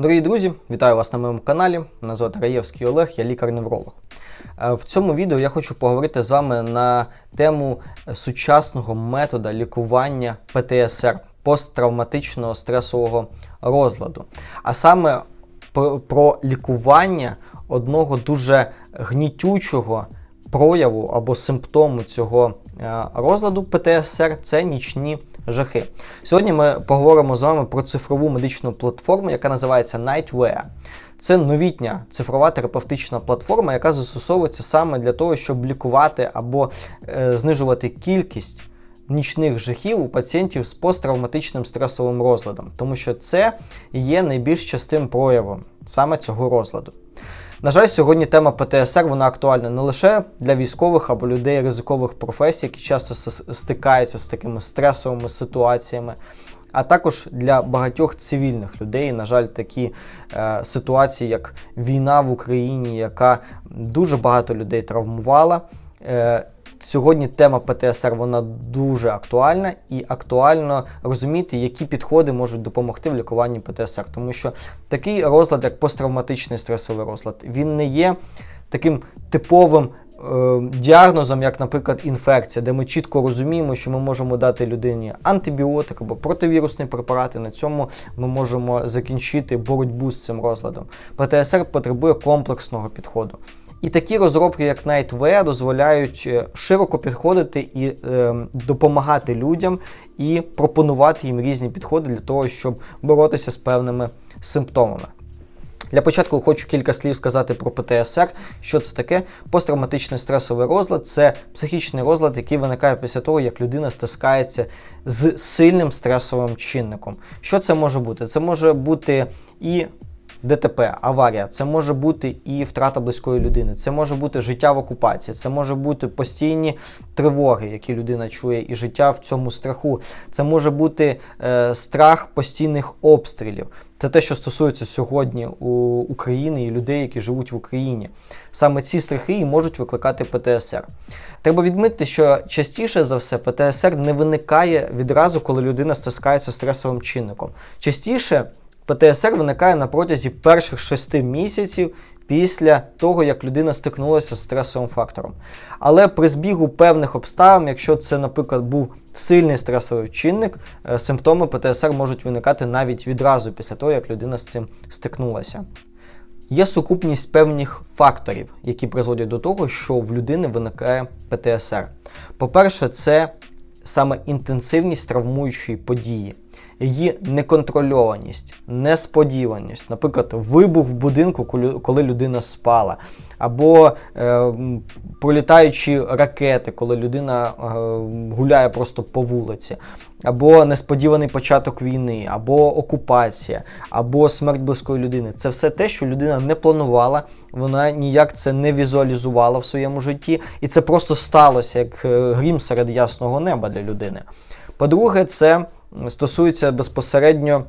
Дорогі друзі, вітаю вас на моєму каналі. Мене звати Раєвський Олег, я лікар-невролог. Е, В цьому відео я хочу поговорити з вами на тему е, сучасного метода лікування ПТСР посттравматичного стресового розладу. А саме про лікування одного дуже гнітючого прояву або симптому цього е, розладу ПТСР це нічні жахи. Сьогодні ми поговоримо з вами про цифрову медичну платформу, яка називається Nightwear. Це новітня цифрова терапевтична платформа, яка застосовується саме для того, щоб лікувати або е, знижувати кількість нічних жахів у пацієнтів з посттравматичним стресовим розладом, тому що це є найбільш частим проявом саме цього розладу. На жаль, сьогодні тема ПТСР вона актуальна не лише для військових або людей ризикових професій, які часто стикаються з такими стресовими ситуаціями, а також для багатьох цивільних людей. На жаль, такі е, ситуації, як війна в Україні, яка дуже багато людей травмувала. Е, Сьогодні тема ПТСР вона дуже актуальна і актуально розуміти, які підходи можуть допомогти в лікуванні ПТСР, тому що такий розлад, як посттравматичний стресовий розлад, він не є таким типовим е, діагнозом, як, наприклад, інфекція, де ми чітко розуміємо, що ми можемо дати людині антибіотик або противірусний препарат, і на цьому ми можемо закінчити боротьбу з цим розладом. ПТСР потребує комплексного підходу. І такі розробки, як Nightwear, дозволяють е, широко підходити і е, допомагати людям і пропонувати їм різні підходи для того, щоб боротися з певними симптомами. Для початку хочу кілька слів сказати про ПТСР. Що це таке? Посттравматичний стресовий розлад це психічний розлад, який виникає після того, як людина стискається з сильним стресовим чинником. Що це може бути? Це може бути і ДТП, аварія, це може бути і втрата близької людини, це може бути життя в окупації, це може бути постійні тривоги, які людина чує, і життя в цьому страху. Це може бути е, страх постійних обстрілів. Це те, що стосується сьогодні у України і людей, які живуть в Україні. Саме ці страхи і можуть викликати ПТСР. Треба відмітити, що частіше за все ПТСР не виникає відразу, коли людина стискається стресовим чинником. Частіше ПТСР виникає на протязі перших шести місяців після того, як людина стикнулася з стресовим фактором. Але при збігу певних обставин, якщо це, наприклад, був сильний стресовий чинник, е, симптоми ПТСР можуть виникати навіть відразу після того, як людина з цим стикнулася. Є сукупність певних факторів, які призводять до того, що в людини виникає ПТСР. По-перше, це саме інтенсивність травмуючої події, її неконтрольованість, несподіваність, наприклад, вибух в будинку, коли- людина спала, або е, пролітаючі ракети, коли людина е, гуляє просто по вулиці, або несподіваний початок війни, або окупація, або смерть близької людини. Це все те, що людина не планувала, вона ніяк це не візуалізувала в своєму житті, і це просто сталося як е, грім серед ясного неба для людини. По-друге, це стосується безпосередньо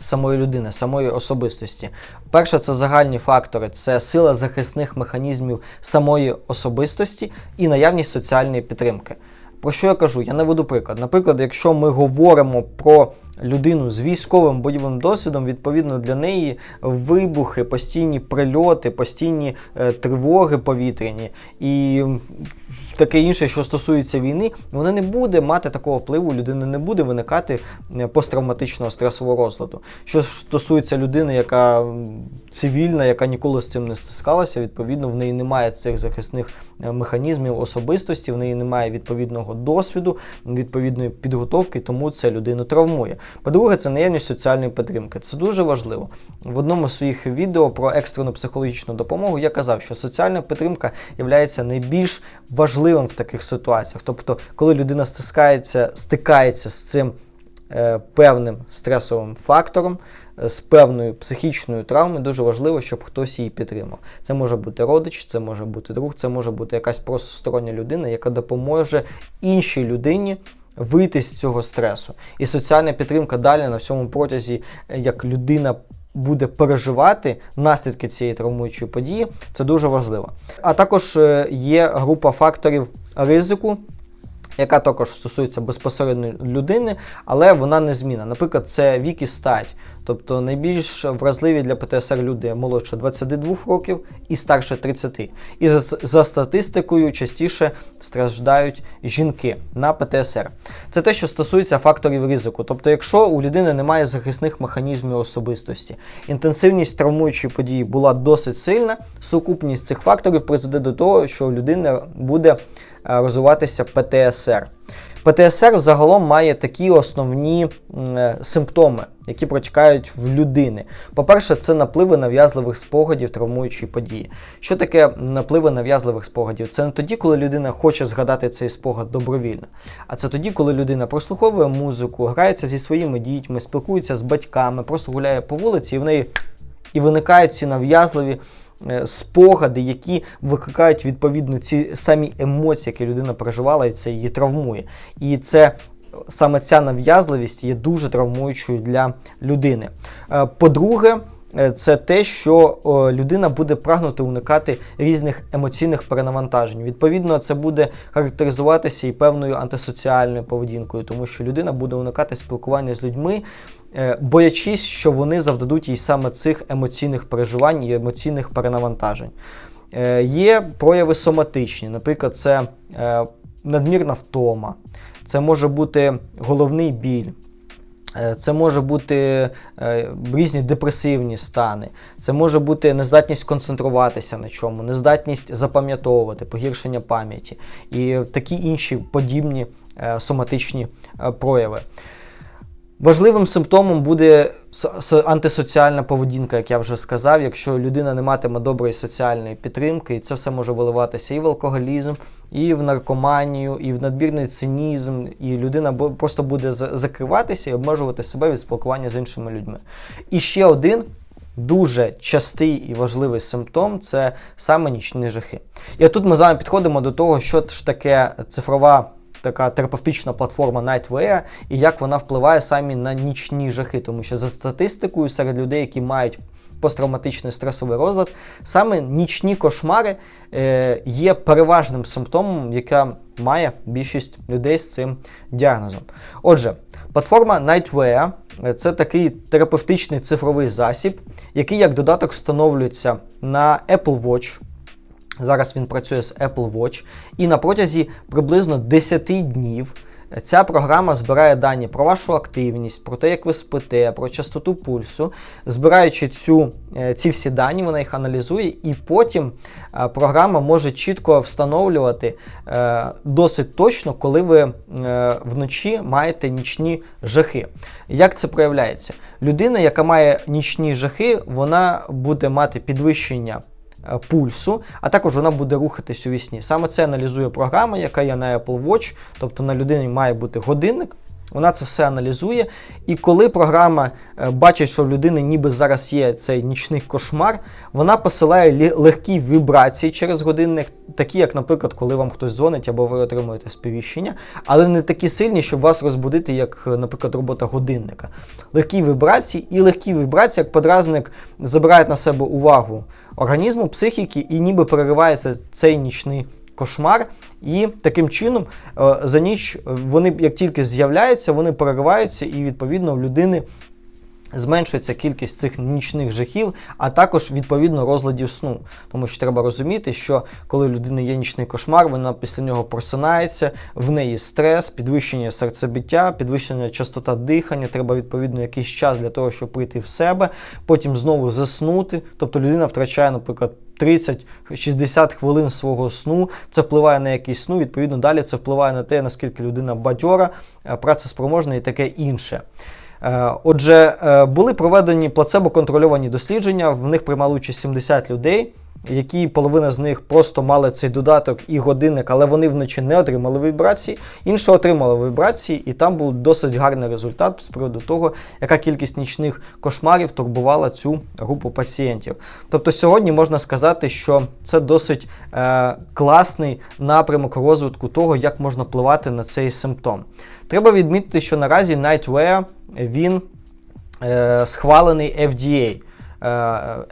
самої людини, самої особистості. Перше, це загальні фактори, це сила захисних механізмів самої особистості і наявність соціальної підтримки. Про що я кажу? Я наведу приклад. Наприклад, якщо ми говоримо про людину з військовим бойовим досвідом, відповідно для неї вибухи, постійні прильоти, постійні е, тривоги повітряні і таке інше, що стосується війни, вона не буде мати такого впливу, у людини не буде виникати е, посттравматичного стресового розладу. Що стосується людини, яка цивільна, яка ніколи з цим не стискалася, відповідно, в неї немає цих захисних е, механізмів особистості, в неї немає відповідного досвіду, відповідної підготовки, тому це людину травмує. По-друге, це наявність соціальної підтримки. Це дуже важливо. В одному з своїх відео про екстрену психологічну допомогу я казав, що соціальна підтримка є найбільш важливим в таких ситуаціях. Тобто, коли людина стискається, стикається з цим е, певним стресовим фактором, е, з певною психічною травмою, дуже важливо, щоб хтось її підтримав. Це може бути родич, це може бути друг, це може бути якась просто стороння людина, яка допоможе іншій людині. Вийти з цього стресу. І соціальна підтримка далі на всьому протязі, е, як людина буде переживати наслідки цієї травмуючої події, це дуже важливо. А також е, є група факторів ризику, яка також стосується безпосередньо людини, але вона не зміна. Наприклад, це вік і стать. Тобто найбільш вразливі для ПТСР люди молодше 22 років і старше 30. І за, за статистикою частіше страждають жінки на ПТСР. Це те, що стосується факторів ризику. Тобто, якщо у людини немає захисних механізмів особистості, інтенсивність травмуючої події була досить сильна, сукупність цих факторів призведе до того, що у людини буде розвиватися ПТСР. ПТСР загалом має такі основні е, симптоми, які протікають в людини. По-перше, це напливи нав'язливих спогадів травмуючої події. Що таке напливи нав'язливих спогадів? Це не тоді, коли людина хоче згадати цей спогад добровільно, а це тоді, коли людина прослуховує музику, грається зі своїми дітьми, спілкується з батьками, просто гуляє по вулиці, і в неї і виникають ці нав'язливі Е, спогади, які викликають відповідно ці самі емоції, які людина переживала, і це її травмує. І це саме ця нав'язливість є дуже травмуючою для людини. Е, по-друге, е, це те, що людина буде прагнути уникати різних емоційних перенавантажень. Відповідно, це буде характеризуватися і певною антисоціальною поведінкою, тому що людина буде уникати спілкування з людьми, Е, боячись, що вони завдадуть їй саме цих емоційних переживань і емоційних перенавантажень. Е, є прояви соматичні, наприклад, це е, надмірна втома, це може бути головний біль. Це може бути різні депресивні стани, це може бути нездатність концентруватися на чому, нездатність запам'ятовувати, погіршення пам'яті і такі інші подібні соматичні прояви. Важливим симптомом буде антисоціальна поведінка, як я вже сказав. Якщо людина не матиме доброї соціальної підтримки, і це все може виливатися і в алкоголізм, і в наркоманію, і в надбірний цинізм, і людина просто буде закриватися і обмежувати себе від спілкування з іншими людьми. І ще один. Дуже частий і важливий симптом це саме нічні жахи. І тут ми з вами підходимо до того, що ж таке цифрова така терапевтична платформа Nightwear і як вона впливає самі на нічні жахи, тому що за статистикою серед людей, які мають посттравматичний стресовий розлад, саме нічні кошмари е, є переважним симптомом, яка має більшість людей з цим діагнозом. Отже, платформа Nightwear – це такий терапевтичний цифровий засіб, який як додаток встановлюється на Apple Watch. Зараз він працює з Apple Watch, і на протязі приблизно 10 днів. Ця програма збирає дані про вашу активність, про те, як ви спите, про частоту пульсу. Збираючи цю, е, ці всі дані, вона їх аналізує, і потім е, програма може чітко встановлювати е, досить точно, коли ви вночі маєте нічні жахи. Як це проявляється? Людина, яка має нічні жахи, вона буде мати підвищення. Е, пульсу, а також вона буде рухатись у вісні. Саме це аналізує програма, яка є на Apple Watch, тобто на людині має бути годинник. Вона це все аналізує. І коли програма е, бачить, що в людини ніби зараз є цей нічний кошмар, вона посилає легкі вібрації через годинник, такі, як, наприклад, коли вам хтось дзвонить або ви отримуєте сповіщення, але не такі сильні, щоб вас розбудити, як, наприклад, робота годинника. Легкі вібрації і легкі вібрації, як подразник, забирають на себе увагу організму, психіки, і ніби переривається цей нічний кошмар, і таким чином е, за ніч вони, як тільки з'являються, вони перериваються, і відповідно в людини. Зменшується кількість цих нічних жахів, а також відповідно розладів сну. Тому що треба розуміти, що коли в людини є нічний кошмар, вона після нього просинається, в неї стрес, підвищення серцебиття, підвищення частота дихання. Треба відповідно якийсь час для того, щоб прийти в себе, потім знову заснути. Тобто людина втрачає, наприклад. 30-60 хвилин свого сну. Це впливає на якийсь сну, відповідно, далі це впливає на те, наскільки людина бадьора, е, працеспроможна і таке інше. Е, отже, е, були проведені плацебо-контрольовані дослідження, в них приймали участь 70 людей які половина з них просто мали цей додаток і годинник, але вони вночі не отримали вібрації, інші отримали вібрації, і там був досить гарний результат з приводу того, яка кількість нічних кошмарів турбувала цю групу пацієнтів. Тобто сьогодні можна сказати, що це досить е, класний напрямок розвитку того, як можна впливати на цей симптом. Треба відмітити, що наразі Nightwear він е, схвалений FDA. Е,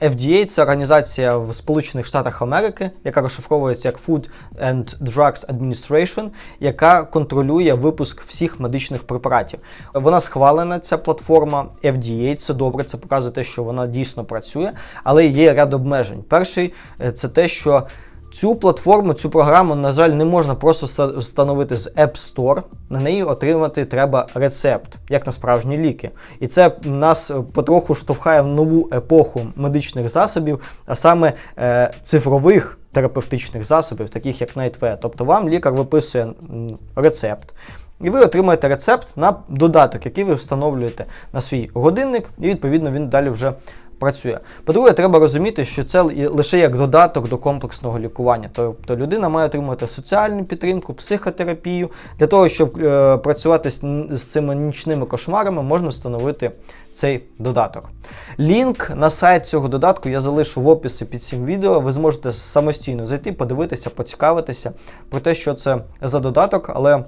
FDA це організація в Сполучених Штатах Америки, яка розшифровується як Food and Drugs Administration, яка контролює випуск всіх медичних препаратів. Вона схвалена, ця платформа FDA, це добре, це показує те, що вона дійсно працює, але є ряд обмежень. Перший е, це те, що Цю платформу, цю програму, на жаль, не можна просто встановити з App Store. На неї отримати треба рецепт, як на справжні ліки. І це нас е, потроху штовхає в нову епоху медичних засобів, а саме е, цифрових терапевтичних засобів, таких як Nightware. Тобто вам лікар виписує рецепт. І ви отримаєте рецепт на додаток, який ви встановлюєте на свій годинник, і відповідно він далі вже працює. По-друге, треба розуміти, що це лише як додаток до комплексного лікування. Тобто людина має отримувати соціальну підтримку, психотерапію. Для того, щоб е, працювати з, з цими нічними кошмарами, можна встановити цей додаток. Лінк на сайт цього додатку я залишу в описі під цим відео. Ви зможете самостійно зайти, подивитися, поцікавитися про те, що це за додаток, але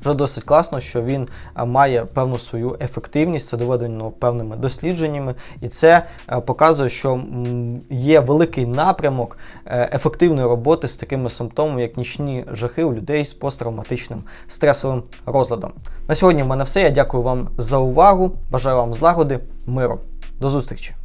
вже досить класно, що він має певну свою ефективність, це доведено певними дослідженнями, і це е, показує, що є великий напрямок е, ефективної роботи з такими симптомами, як нічні жахи у людей з посттравматичним стресовим розладом. На сьогодні в мене все. Я дякую вам за увагу. Бажаю вам злагоди, миру. До зустрічі!